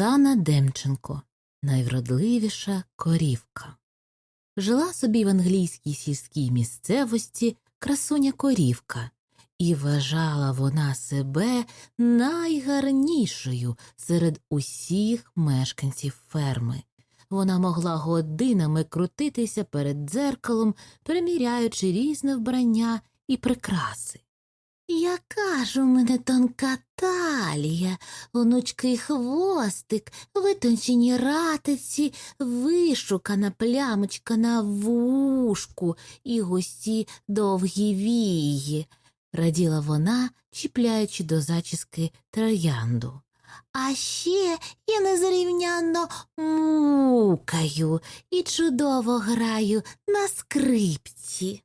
Оксана Демченко найвродливіша корівка. Жила собі в англійській сільській місцевості красуня корівка, і вважала вона себе найгарнішою серед усіх мешканців ферми. Вона могла годинами крутитися перед дзеркалом, приміряючи різне вбрання і прикраси. Яка ж у мене тонка талія, онучкий хвостик, витончені ратиці, вишукана плямочка на вушку і густі довгі вії, раділа вона, чіпляючи до зачіски троянду. А ще я незрівнянно мукаю і чудово граю на скрипці.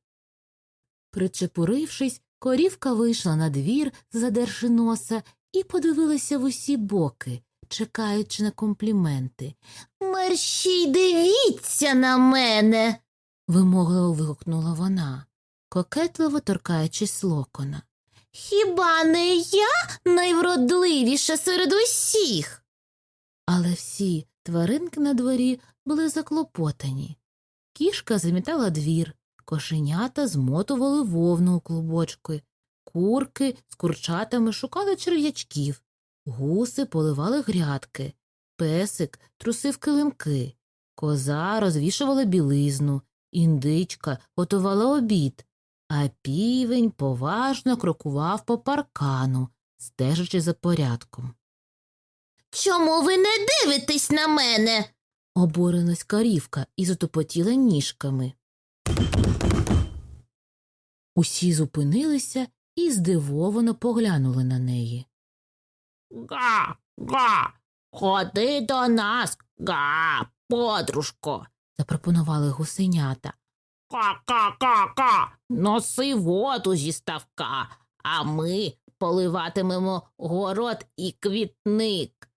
Причепурившись, корівка вийшла на двір, задерши носа, і подивилася в усі боки, чекаючи на компліменти. Мерщій дивіться на мене. вимогливо вигукнула вона, кокетливо торкаючись локона. Хіба не я найвродливіша серед усіх? Але всі тваринки на дворі були заклопотані. Кішка замітала двір, кошенята змотували вовну у клубочки, курки з курчатами шукали черв'ячків, гуси поливали грядки, песик трусив килимки, коза розвішувала білизну, індичка готувала обід, а півень поважно крокував по паркану, стежачи за порядком. Чому ви не дивитесь на мене? обурилась корівка і затопотіла ніжками. Усі зупинилися і здивовано поглянули на неї. Га, га, ходи до нас, га, подружко. запропонували гусенята. Ка-ка-ка-ка, носи воду зі ставка, а ми поливатимемо город і квітник.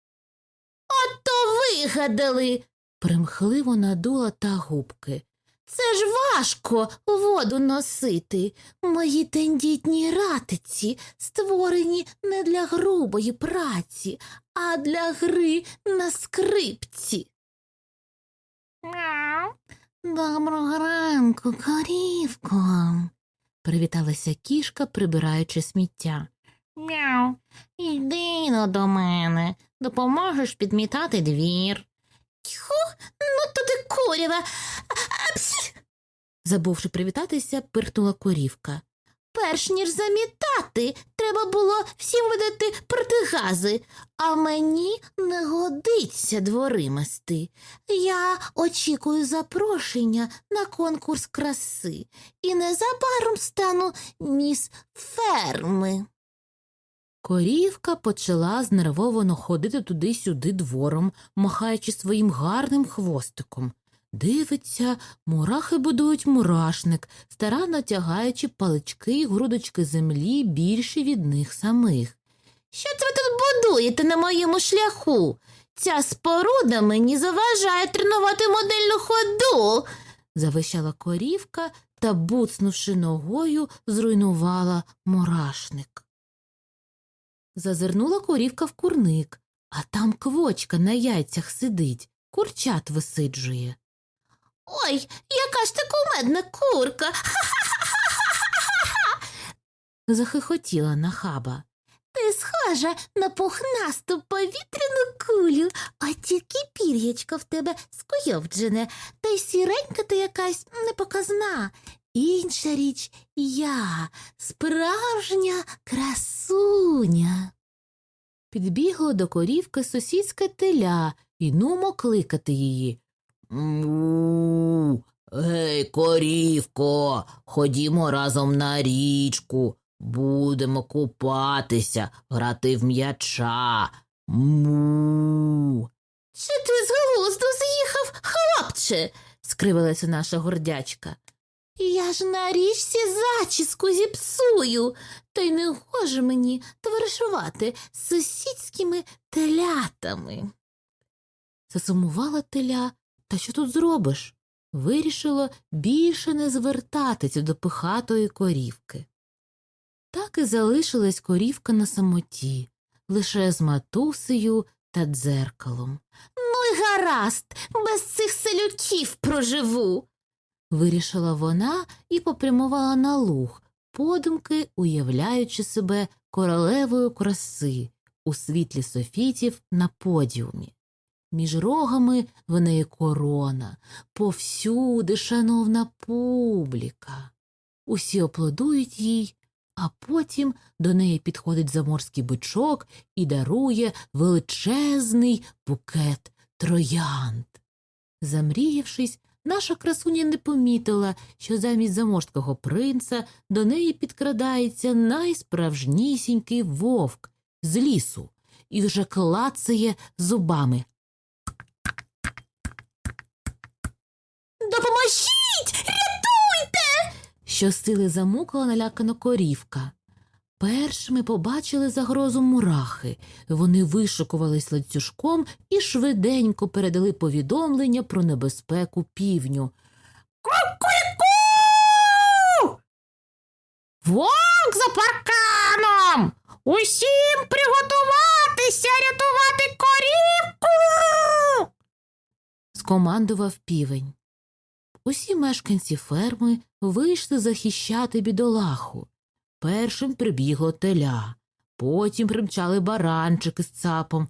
То вигадали. примхливо надула та губки. Це ж важко воду носити. Мої тендітні ратиці створені не для грубої праці, а для гри на скрипці. Мяу. Доброго ранку, корівко. привіталася кішка, прибираючи сміття. Мяу. Йди до мене, допоможеш підмітати двір. Тьху, ну то ти курява. Забувши привітатися, пирхнула корівка. Перш ніж замітати, треба було всім видати протигази, а мені не годиться двори мести. Я очікую запрошення на конкурс краси і незабаром стану міс ферми. Корівка почала знервовано ходити туди-сюди двором, махаючи своїм гарним хвостиком. Дивиться, мурахи будують мурашник, старанно тягаючи палички й грудочки землі більші від них самих. Що це ви тут будуєте на моєму шляху? Ця споруда мені заважає тренувати модельну ходу. завищала корівка та, буцнувши ногою, зруйнувала мурашник. Зазирнула корівка в курник, а там квочка на яйцях сидить, курчат висиджує. Ой, яка ж ти кумедна курка. захихотіла нахаба. Ти схожа на пухнасту повітряну кулю, а тільки пір'ячко в тебе скуйовджене, та й сіренька ти якась непоказна. Інша річ я, справжня красуня. Підбігло до корівки сусідське теля і нумо кликати її. Му. Гей, корівко, ходімо разом на річку. Будемо купатися, грати в м'яча. Му. Чи ти з глузду з'їхав, хлопче? скривилася наша гордячка. Я ж на річці зачіску зіпсую, та й не гоже мені товаришувати з сусідськими телятами. Засумувала теля, та що тут зробиш? Вирішило більше не звертатися до пихатої корівки. Так і залишилась корівка на самоті, лише з матусею та дзеркалом. Ну й гаразд, без цих селюків проживу. Вирішила вона і попрямувала на луг, подумки уявляючи себе королевою краси у світлі софітів на подіумі. Між рогами в неї корона, повсюди шановна публіка. Усі аплодують їй, а потім до неї підходить заморський бичок і дарує величезний букет троянд. Замріявшись, наша красуня не помітила, що замість заморського принца до неї підкрадається найсправжнісінький вовк з лісу і вже клацає зубами. Допоможіть! Рятуйте! Щосили замукала налякана корівка. Першими побачили загрозу мурахи. Вони вишикувались ланцюжком і швиденько передали повідомлення про небезпеку півню. Ку-ку-ку! Вовк за парканом! Усім приготуватися рятувати корівку. скомандував півень. Усі мешканці ферми вийшли захищати бідолаху. Першим прибігло теля, потім примчали баранчики з цапом.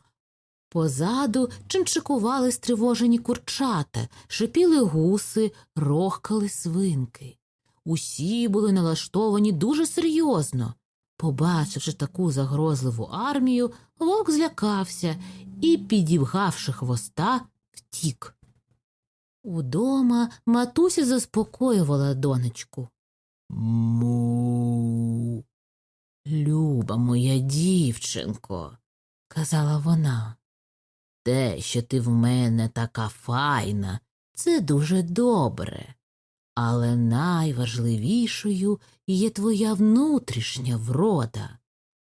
Позаду чимчикували стривожені курчата, шипіли гуси, рохкали свинки. Усі були налаштовані дуже серйозно. Побачивши таку загрозливу армію, вовк злякався і, підівгавши хвоста, втік. Удома матуся заспокоювала донечку. Му. Люба моя дівчинко, казала вона. Те, що ти в мене така файна, це дуже добре. Але найважливішою є твоя внутрішня врода.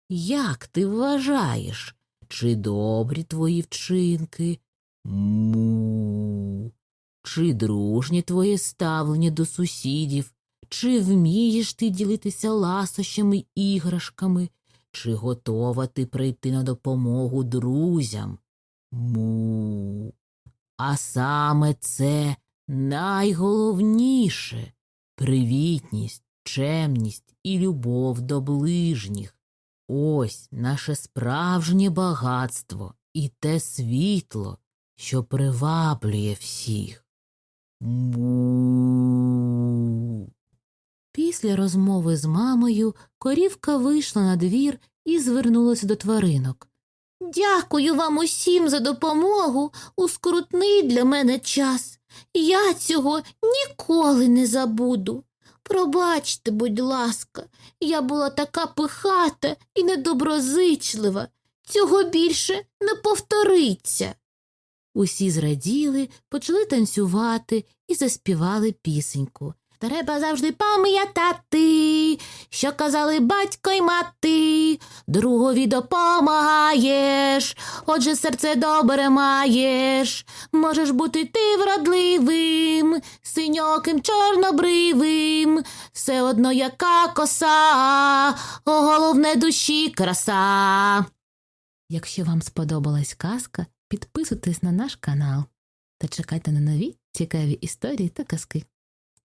Як ти вважаєш, чи добрі твої вчинки? Му. Чи дружнє твоє ставлення до сусідів? Чи вмієш ти ділитися ласощами й іграшками? Чи готова ти прийти на допомогу друзям? Му. А саме це найголовніше привітність, чемність і любов до ближніх. Ось наше справжнє багатство і те світло, що приваблює всіх. Му. Після розмови з мамою корівка вийшла на двір і звернулася до тваринок. Дякую вам усім за допомогу у скрутний для мене час. Я цього ніколи не забуду. Пробачте, будь ласка, я була така пихата і недоброзичлива. Цього більше не повториться. Усі зраділи, почали танцювати і заспівали пісеньку. Треба завжди пам'ятати, що казали батько й мати, другові допомагаєш, отже серце добре маєш. Можеш бути ти вродливим, синьоким чорнобривим, все одно яка коса, головне душі краса. Якщо вам сподобалась казка, підписуйтесь на наш канал та чекайте на нові цікаві історії та казки.